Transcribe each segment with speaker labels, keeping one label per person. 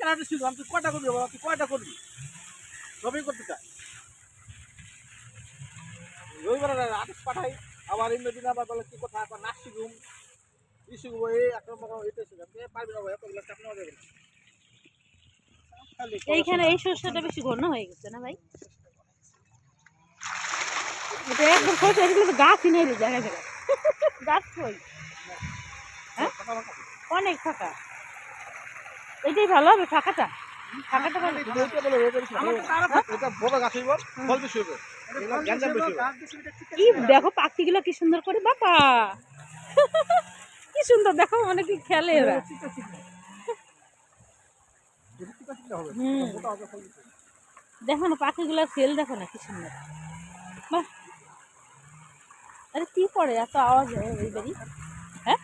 Speaker 1: তুই কয়টা করবি বাবা তুই কয়টা করবি? সবই করতে চাই রবিবার আদেশ পাঠাই আবার দিন আবার বলে কি কথা এখন নাচ শিখুম ই শিখব এই একটা এটা শিখুম এ পারবি না ভাই এত চাপ নেওয়া যাবে না।
Speaker 2: এইখানে এই সর্ষেটা বেশি ঘন হয়ে গেছে না ভাই? এটা একদম সর্ষে এগুলো তো গাছই নেই রে জায়গায়। গাছ কই? হ্যাঁ। অনেক ফাঁকা। এটাই ভালো হবে ফাঁকাটা। ভালো।
Speaker 1: এগুলো গ্যাঞ্জাম বেশি হইব।
Speaker 2: কি দেখো পাখিগুলো কি সুন্দর করে বাবা! কি সুন্দর দেখো অনেক খেলে এরা। দেখো না পাখিগুলোর সেল দেখো না কি সুন্দর। বাহ! আরে কি করে এত আওয়াজ হয় এই বাড়ি। হ্যাঁ?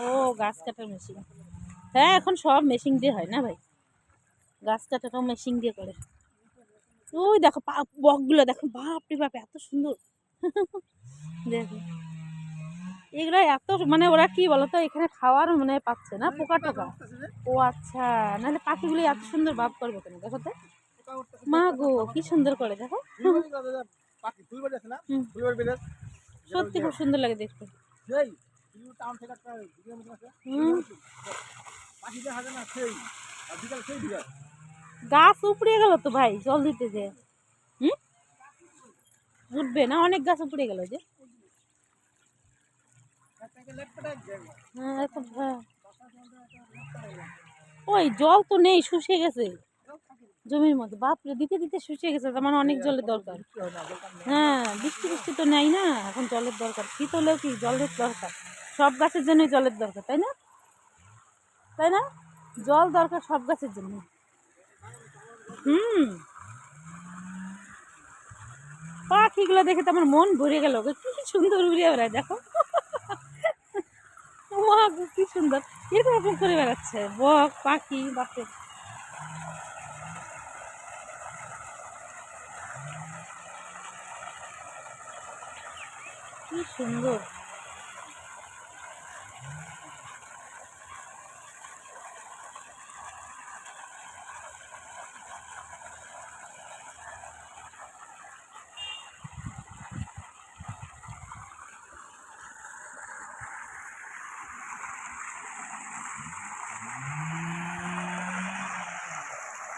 Speaker 2: ও গাছ কাটার মেশিন হ্যাঁ এখন সব মেশিন দিয়ে হয় না ভাই। গাছ কাটাটাও মেশিন দিয়ে করে। ওই দেখো বকগুলো দেখো বাপরে বাপ এত সুন্দর। দেখো। এগুলো এত মানে ওরা কি বলতো এখানে খাওয়ার মানে পাচ্ছে না পোকা টোকা। ও আচ্ছা নাহলে পাখিগুলো এত সুন্দর ভাব করবে কেন? দেখো তো। মা গো কি সুন্দর করে দেখো। সত্যি খুব সুন্দর লাগে দেখতে। হুম। গাছ উপড়ে গেল তো ভাই জল দিতে যে। হুম? উঠবে না অনেক গাছ উপড়ে গেল যে। হ্যাঁ, হ্যাঁ। ওই জল তো নেই শুষে গেছে। জমির মধ্যে বাপরে দিতে দিতে শুষে গেছে তার মানে অনেক জলের দরকার। হ্যাঁ বৃষ্টি বৃষ্টি তো নেই না এখন জলের দরকার। শীত হলেও কি জলের দরকার? সব গাছের জন্যই জলের দরকার তাই না? তাই না? জল দরকার সব গাছের জন্য। হুম। পাখিগুলো দেখে তো আমার মন ভরে গেল কি সুন্দর উড়ে বেড়ায়, দেখো। কি সুন্দর। এরকম এরকম করে বেড়াচ্ছে। বক, পাখি, বাপরে। কি সুন্দর।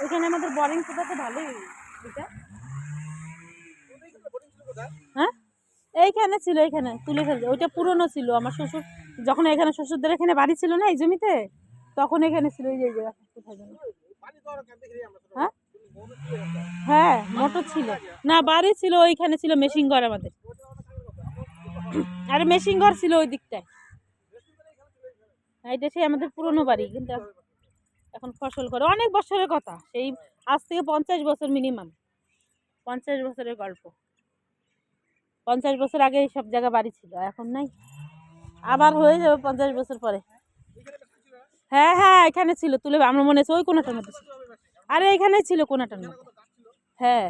Speaker 2: এখানে আমাদের বোরিং ফুটাতে ভালোই। হ্যাঁ? এইখানে ছিল এইখানে তুলে ফেলছে ওইটা পুরনো ছিল আমার শ্বশুর যখন এখানে শ্বশুরদের এখানে বাড়ি ছিল না এই জমিতে তখন এখানে ছিল এই এই কোথায় হ্যাঁ? হ্যাঁ মোটর ছিল। না বাড়ি ছিল ওইখানে ছিল মেশিন ঘর আমাদের। আর মেশিন ঘর ছিল ওই দিকটায়। হ্যাঁ, এটা সেই আমাদের পুরনো বাড়ি কিন্তু এখন ফসল করে। অনেক বছরের কথা। সেই আজ থেকে পঞ্চাশ বছর মিনিমাম পঞ্চাশ বছরের গল্প। পঞ্চাশ বছর আগে সব জায়গা বাড়ি ছিল, এখন নাই। আবার হয়ে যাবে পঞ্চাশ বছর পরে। হ্যাঁ হ্যাঁ এখানে ছিল। তুলে আমরা মনে হচ্ছে ওই কোনাটার মধ্যে আরে, এখানে ছিল কোনাটার মধ্যে। হ্যাঁ।